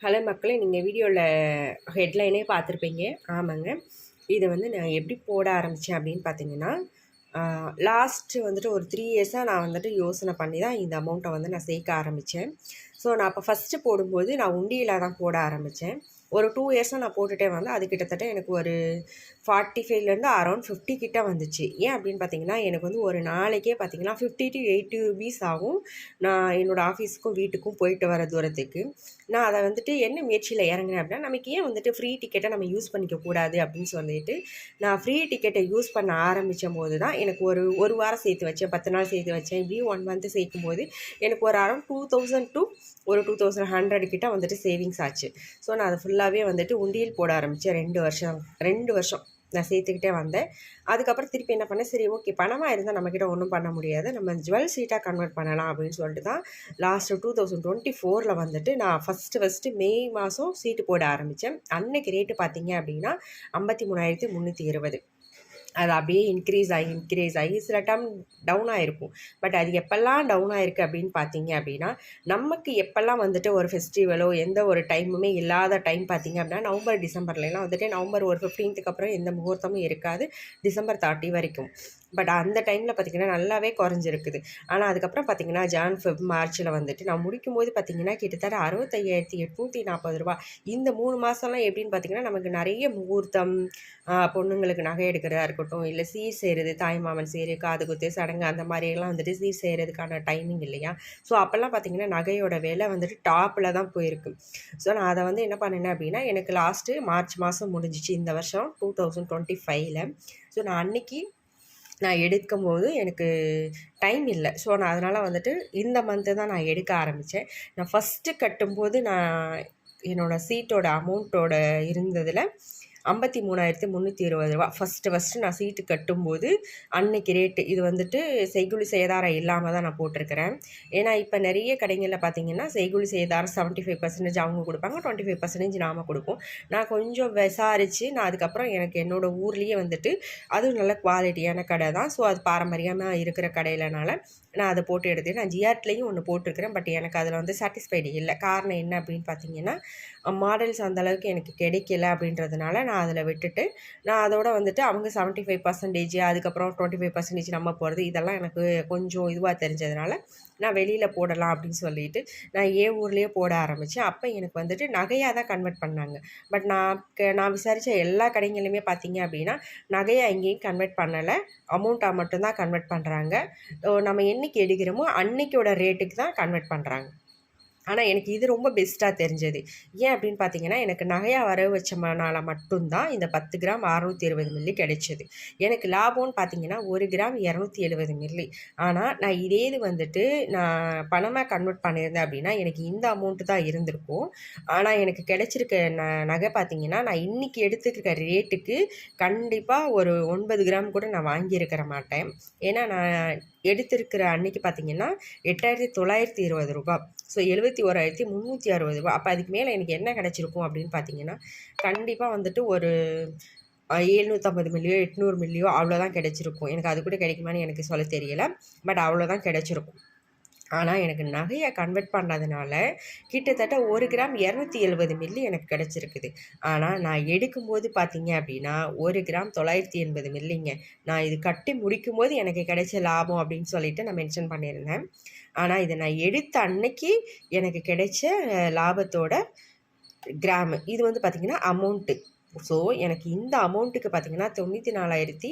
Hello மக்களே நீங்கள் வீடியோவில் ஹெட்லைனே பார்த்துருப்பீங்க. ஆமாங்க. இதை வந்து நான் எப்படி போட ஆரம்பித்தேன் அப்படின்னு பார்த்தீங்கன்னா லாஸ்ட்டு வந்துட்டு ஒரு த்ரீ இயர்ஸாக நான் வந்துட்டு யோசனை பண்ணி தான் இந்த அமௌண்ட்டை வந்து நான் சேர்க்க ஆரம்பித்தேன் ஸோ நான் அப்போ ஃபஸ்ட்டு போடும்போது நான் உண்டியில் தான் போட ஆரம்பித்தேன் ஒரு டூ இயர்ஸாக நான் போட்டுகிட்டே வந்தேன். அது கிட்டத்தட்ட எனக்கு ஒரு ஃபார்ட்டி ஃபைவ்லேருந்து அரௌண்ட் ஃபிஃப்டி கிட்டே வந்துச்சு. ஏன் அப்படின்னு பார்த்தீங்கன்னா எனக்கு வந்து ஒரு நாளைக்கே பார்த்தீங்கன்னா ஃபிஃப்டி டு எயிட்டி ருபீஸ் ஆகும். நான் என்னோடய ஆஃபீஸுக்கும் வீட்டுக்கும் போயிட்டு வர தூரத்துக்கு. நான் அதை வந்துட்டு என்ன முயற்சியில் இறங்கினேன் அப்படின்னா நமக்கு ஏன் வந்துட்டு ஃப்ரீ டிக்கெட்டை நம்ம யூஸ் பண்ணிக்க கூடாது அப்படின்னு சொல்லிட்டு நான் ஃப்ரீ டிக்கெட்டை யூஸ் பண்ண ஆரம்பித்த போது தான் எனக்கு ஒரு ஒரு வாரம் சேர்த்து வச்சேன். பத்து நாள் சேர்த்து வச்சேன். இப்படி ஒன் மந்த்து சேர்க்கும் போது எனக்கு ஒரு அரௌண்ட் டூ தௌசண்ட் டு ஒரு டூ தௌசண்ட் ஹண்ட்ரட் கிட்ட வந்துட்டு சேவிங்ஸ் ஆச்சு. ஸோ நான் அதை ஃபுல்லாக ஃபுல்லாகவே வந்துட்டு உண்டியல் போட ஆரம்பித்தேன் ரெண்டு வருஷம் ரெண்டு வருஷம் நான் சேர்த்துக்கிட்டே வந்தேன். அதுக்கப்புறம் திருப்பி என்ன பண்ணேன்? சரி ஓகே பணமாக இருந்தால் நம்மக்கிட்ட ஒன்றும் பண்ண முடியாது. நம்ம ஜுவல் சீட்டாக கன்வெர்ட் பண்ணலாம் அப்படின்னு சொல்லிட்டு தான் லாஸ்ட்டு டூ தௌசண்ட் டுவெண்ட்டி ஃபோரில் வந்துட்டு நான் ஃபஸ்ட்டு ஃபஸ்ட்டு மே மாதம் சீட்டு போட ஆரம்பித்தேன் அன்னைக்கு ரேட்டு பார்த்தீங்க அப்படின்னா ஐம்பத்தி மூணாயிரத்தி முந்நூற்றி இருபது. அது அப்படியே இன்க்ரீஸ் ஆகி இன்க்ரீஸ் ஆகி சில டைம் டவுன் ஆகிருக்கும் பட் அது எப்போல்லாம் டவுன் ஆகிருக்கு அப்படின்னு பார்த்தீங்க அப்படின்னா நமக்கு எப்போல்லாம் வந்துட்டு ஒரு ஃபெஸ்டிவலோ எந்த ஒரு டைமுமே இல்லாத டைம் பார்த்தீங்க அப்படின்னா நவம்பர் டிசம்பர்லாம் வந்துட்டு நவம்பர் ஒரு ஃபிஃப்டீன்த்துக்கு அப்புறம் எந்த முகூர்த்தமும் இருக்காது. டிசம்பர் தேர்ட்டி வரைக்கும். பட் அந்த டைமில் பார்த்திங்கன்னா நல்லாவே குறைஞ்சிருக்குது. ஆனால் அதுக்கப்புறம் பார்த்திங்கன்னா ஜான் ஃபெப் மார்ச்சில் வந்துட்டு நான் முடிக்கும் போது பார்த்திங்கன்னா கிட்டத்தட்ட அறுபத்தையாயிரத்தி எட்நூற்றி நாற்பது ரூபா. இந்த மூணு மாதம்லாம் எப்படின்னு பார்த்திங்கன்னா நமக்கு நிறைய முகூர்த்தம் பொண்ணுங்களுக்கு நகை எடுக்கிறதா இருக்கட்டும் இல்லை சீர் செய்கிறது தாய்மாமன் சீர் காது குத்து சடங்கு அந்த மாதிரியெல்லாம் வந்துட்டு சீர் செய்கிறதுக்கான டைமிங் இல்லையா? ஸோ அப்போல்லாம் பார்த்திங்கன்னா நகையோட விலை வந்துட்டு டாப்பில் தான் போயிருக்கு. ஸோ நான் அதை வந்து என்ன பண்ணினேன் அப்படின்னா எனக்கு லாஸ்ட்டு மார்ச் மாதம் முடிஞ்சிச்சு இந்த வருஷம் டூ தௌசண்ட் டுவெண்ட்டி ஃபைவ்ல ஸோ நான் அன்றைக்கி நான் எடுக்கும்போது எனக்கு டைம் இல்லை. ஸோ நான் அதனால் வந்துட்டு இந்த மந்த்து தான் நான் எடுக்க ஆரம்பித்தேன் நான் ஃபஸ்ட்டு கட்டும்போது நான் என்னோடய சீட்டோட அமௌண்ட்டோட இருந்ததில் ஐம்பத்தி மூணாயிரத்தி முந்நூற்றி இருபது ரூபா. ஃபஸ்ட்டு ஃபஸ்ட்டு நான் சீட்டு கட்டும்போது அன்னைக்கு ரேட்டு இது வந்துட்டு செய்குலி சேதாரம் இல்லாமல் தான் நான் போட்டிருக்கிறேன். ஏன்னா இப்போ நிறைய கடைகளில் பார்த்தீங்கன்னா செய்குலி சேதாரம் செவன்ட்டி ஃபைவ் பர்சன்டேஜ் அவங்க கொடுப்பாங்க டுவெண்ட்டி ஃபைவ் பர்சன்டேஜ் நாம் கொடுப்போம். நான் கொஞ்சம் விசாரித்து நான் அதுக்கப்புறம் எனக்கு என்னோடய ஊர்லேயே வந்துட்டு அதுவும் நல்ல குவாலிட்டியான கடை தான். ஸோ அது பாரம்பரியமாக இருக்கிற கடையிலனால நான் அதை போட்டு எடுத்து நான் ஜிஆர்ட்லேயும் ஒன்று போட்டிருக்கிறேன். பட் எனக்கு அதில் வந்து சாட்டிஸ்ஃபைடு இல்லை. காரணம் என்ன அப்படின்னு பார்த்தீங்கன்னா மாடல்ஸ் அந்தளவுக்கு எனக்கு கிடைக்கல அப்படின்றதுனால நான் அதில் விட்டுட்டு நான் அதோட வந்துட்டு அவங்க செவன்ட்டி ஃபைவ் பர்சன்டேஜ் அதுக்கப்புறம் டுவெண்ட்டி ஃபைவ் பர்சன்டேஜ் நம்ம போகிறது இதெல்லாம் எனக்கு கொஞ்சம் இதுவாக தெரிஞ்சதுனால நான் வெளியில் போடலாம் அப்படின்னு சொல்லிட்டு நான் ஏ ஊர்லேயே போட ஆரம்பித்தேன் அப்போ எனக்கு வந்துட்டு நகையாக தான் கன்வெர்ட் பண்ணாங்க. பட் நான் நான் விசாரித்த எல்லா கடைங்களுமே பார்த்தீங்க அப்படின்னா நகையாக எங்கேயும் கன்வெர்ட் பண்ணலை. அமௌண்ட்டாக மட்டும்தான் கன்வெர்ட் பண்ணுறாங்க நம்ம என்றைக்கு எடுக்கிறோமோ அன்னைக்கோட ரேட்டுக்கு தான் கன்வெர்ட் பண்ணுறாங்க ஆனால் எனக்கு இது ரொம்ப பெஸ்ட்டாக தெரிஞ்சது. ஏன் அப்படின்னு பார்த்தீங்கன்னா எனக்கு நகையாக வர வச்சனால மட்டும்தான் இந்த பத்து கிராம் அறநூற்றி இருபது மில்லி கிடைச்சிது. எனக்கு லாபம்னு பார்த்தீங்கன்னா ஒரு கிராம் இரநூத்தி எழுபது மில்லி ஆனால் நான் இதே இது வந்துட்டு நான் பணமாக கன்வெர்ட் பண்ணியிருந்தேன் அப்படின்னா எனக்கு இந்த அமௌண்ட்டு தான் இருந்திருக்கும். ஆனால் எனக்கு கிடைச்சிருக்க ந நகை பார்த்தீங்கன்னா நான் இன்றைக்கி எடுத்துக்கிற ரேட்டுக்கு கண்டிப்பாக ஒரு ஒன்பது கிராம் கூட நான் வாங்கியிருக்கிற மாட்டேன். ஏன்னா நான் எடுத்திருக்கிற அன்னைக்கு பார்த்தீங்கன்னா எட்டாயிரத்தி தொள்ளாயிரத்தி இருபது ரூபா ஸோ எழுபத்தி ஓராயிரத்தி முந்நூற்றி அறுபது ரூபா. அப்போ அதுக்கு மேலே எனக்கு என்ன கிடச்சிருக்கும் அப்படின்னு பார்த்தீங்கன்னா கண்டிப்பாக வந்துட்டு ஒரு எழுநூற்றம்பது மில்லியோ எட்நூறு மில்லியோ அவ்வளோதான் கிடச்சிருக்கும். எனக்கு அது கூட கிடைக்குமான்னு எனக்கு சொல்ல தெரியலை. பட் அவ்வளோதான் கிடச்சிருக்கும். ஆனால் எனக்கு நகையை கன்வெர்ட் பண்ணதுனால கிட்டத்தட்ட ஒரு கிராம் இரநூத்தி எழுபது மில்லி எனக்கு கிடச்சிருக்குது. ஆனால் நான் எடுக்கும்போது பார்த்தீங்க அப்படின்னா ஒரு கிராம் தொள்ளாயிரத்தி எண்பது மில்லிங்க நான் இது கட்டி முடிக்கும் போது எனக்கு கிடைச்ச லாபம் அப்படின்னு சொல்லிட்டு நான் மென்ஷன் பண்ணியிருந்தேன். ஆனால் இதை நான் எடுத்த அன்னைக்கு எனக்கு கிடைச்ச லாபத்தோட கிராமு. இது வந்து பார்த்திங்கன்னா அமௌண்ட்டு ஸோ எனக்கு இந்த அமௌண்ட்டுக்கு பார்த்திங்கன்னா தொண்ணூற்றி நாலாயிரத்தி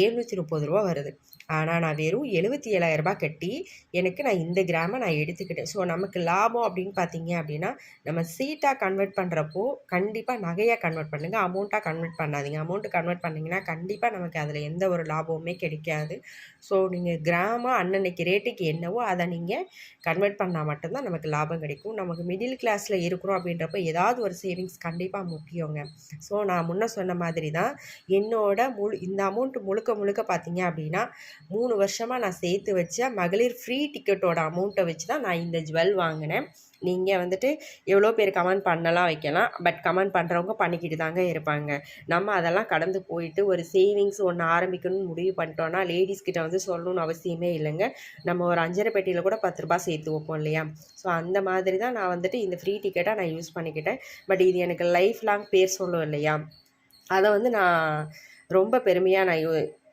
எழுநூற்றி முப்பது ரூபா வருது. ஆனால் நான் வெறும் எழுபத்தி ஏழாயிரரூபா கட்டி எனக்கு நான் இந்த கிராமை நான் எடுத்துக்கிட்டேன். ஸோ நமக்கு லாபம் அப்படின்னு பார்த்தீங்க அப்படின்னா நம்ம சீட்டாக கன்வெர்ட் பண்ணுறப்போ கண்டிப்பாக நகையாக கன்வெர்ட் பண்ணுங்கள் அமௌண்ட்டாக கன்வெர்ட் பண்ணாதீங்க. அமௌண்ட்டு கன்வெர்ட் பண்ணிங்கன்னா கண்டிப்பாக நமக்கு அதில் எந்த ஒரு லாபமுமே கிடைக்காது. ஸோ நீங்கள் கிராமம் அன்னன்னைக்கு ரேட்டுக்கு என்னவோ அதை நீங்கள் கன்வெர்ட் பண்ணால் மட்டும்தான் நமக்கு லாபம் கிடைக்கும். நமக்கு மிடில் கிளாஸில் இருக்கிறோம் அப்படின்றப்ப ஏதாவது ஒரு சேவிங்ஸ் கண்டிப்பாக முக்கியங்க. ஸோ நான் முன்ன சொன்ன மாதிரி தான் என்னோட முழு இந்த அமௌண்ட் முழுக்க முழுக்க பார்த்தீங்க அப்படின்னா மூணு வருஷமாக நான் சேர்த்து வச்ச மகளிர் ஃப்ரீ டிக்கெட்டோட அமௌண்ட்டை வச்சு தான் நான் இந்த ஜுவல் வாங்கினேன். நீங்கள் வந்துட்டு எவ்வளோ பேர் கமெண்ட் பண்ணலாம் வைக்கலாம். பட் கமெண்ட் பண்ணுறவங்க பண்ணிக்கிட்டு தாங்க இருப்பாங்க. நம்ம அதெல்லாம் கடந்து போயிட்டு ஒரு சேவிங்ஸ் ஒன்று ஆரம்பிக்கணும்னு முடிவு பண்ணிட்டோன்னா லேடிஸ் கிட்ட வந்து சொல்லணும்னு அவசியமே இல்லைங்க. நம்ம ஒரு அஞ்சரை பெட்டியில் கூட பத்து ரூபா சேர்த்து வைப்போம் இல்லையா? ஸோ அந்த மாதிரி தான் நான் வந்துட்டு இந்த ஃப்ரீ டிக்கெட்டாக நான் யூஸ் பண்ணிக்கிட்டேன். பட் இது எனக்கு லைஃப் லாங் பேர் சொல்லும் இல்லையா? அதை வந்து நான் ரொம்ப பெருமையாக நான்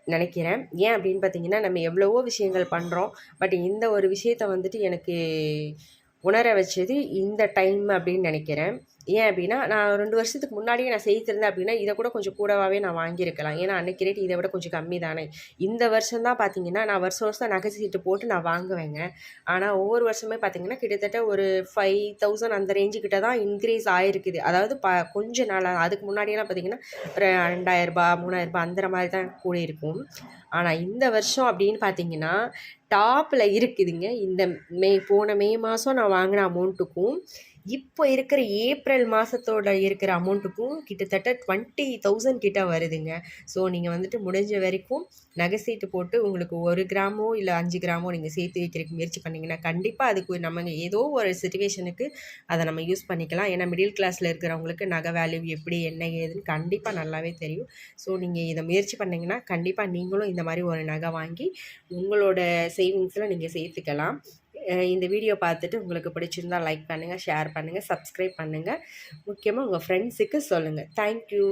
நினைக்கிறேன். ஏன் அப்படின்னு பார்த்தீங்கன்னா நம்ம எவ்வளவோ விஷயங்கள் பண்ணுறோம் பட் இந்த ஒரு விஷயத்த வந்துட்டு எனக்கு உணர வச்சது இந்த டைம் அப்படின்னு நினைக்கிறேன். ஏன் அப்படின்னா நான் ரெண்டு வருஷத்துக்கு முன்னாடியே நான் செய்திருந்தேன் அப்படின்னா இதை கூட கொஞ்சம் கூடவாகவே நான் வாங்கியிருக்கலாம். ஏன்னா அன்னைக்கு ரேட் இதை விட கொஞ்சம் கம்மி தானே. இந்த வருஷம் தான் பார்த்தீங்கன்னா நான் வருஷம் வருஷம் நகை சீட்டு போட்டு நான் வாங்குவேங்க. ஆனால் ஒவ்வொரு வருஷமே பார்த்தீங்கன்னா கிட்டத்தட்ட ஒரு ஃபைவ் தௌசண்ட் அந்த ரேஞ்சு கிட்ட தான் இன்க்ரீஸ் ஆகிருக்குது அதாவது ப கொஞ்ச நாளாக அதுக்கு முன்னாடியெல்லாம் பார்த்தீங்கன்னா ஒரு ரெண்டாயிரரூபா மூணாயிரரூபா அந்த மாதிரி தான் கூட இருக்கும். ஆனால் இந்த வருஷம் அப்படின்னு பார்த்தீங்கன்னா டாப்பில் இருக்குதுங்க. இந்த மே போன மே மாதம் நான் வாங்கின அமௌண்ட்டுக்கும் இப்போ இருக்கிற ஏப்ரல் ஏப்ரல் மாதத்தோட இருக்கிற அமௌண்ட்டுக்கும் கிட்டத்தட்ட டுவெண்ட்டி தௌசண்ட் கிட்ட வருதுங்க. ஸோ நீங்கள் வந்துட்டு முடிஞ்ச வரைக்கும் நகை சீட்டு போட்டு உங்களுக்கு ஒரு கிராமோ இல்லை அஞ்சு கிராமோ நீங்கள் சேர்த்து வைக்கிறதுக்கு முயற்சி பண்ணிங்கன்னா கண்டிப்பாக அதுக்கு நம்ம ஏதோ ஒரு சுச்சுவேஷனுக்கு அதை நம்ம யூஸ் பண்ணிக்கலாம். ஏன்னா மிடில் கிளாஸில் இருக்கிறவங்களுக்கு நகை வேல்யூ எப்படி என்ன ஏதுன்னு கண்டிப்பாக நல்லாவே தெரியும். ஸோ நீங்கள் இதை முயற்சி பண்ணிங்கன்னா கண்டிப்பாக நீங்களும் இந்த மாதிரி ஒரு நகை வாங்கி உங்களோட சேவிங்ஸில் நீங்கள் சேர்த்துக்கலாம். இந்த வீடியோ பார்த்துட்டு உங்களுக்கு பிடிச்சிருந்தா லைக் பண்ணுங்கள் ஷேர் பண்ணுங்கள் சப்ஸ்கிரைப் பண்ணுங்கள் முக்கியமாக உங்கள் ஃப்ரெண்ட்ஸுக்கு சொல்லுங்கள் தேங்க்யூ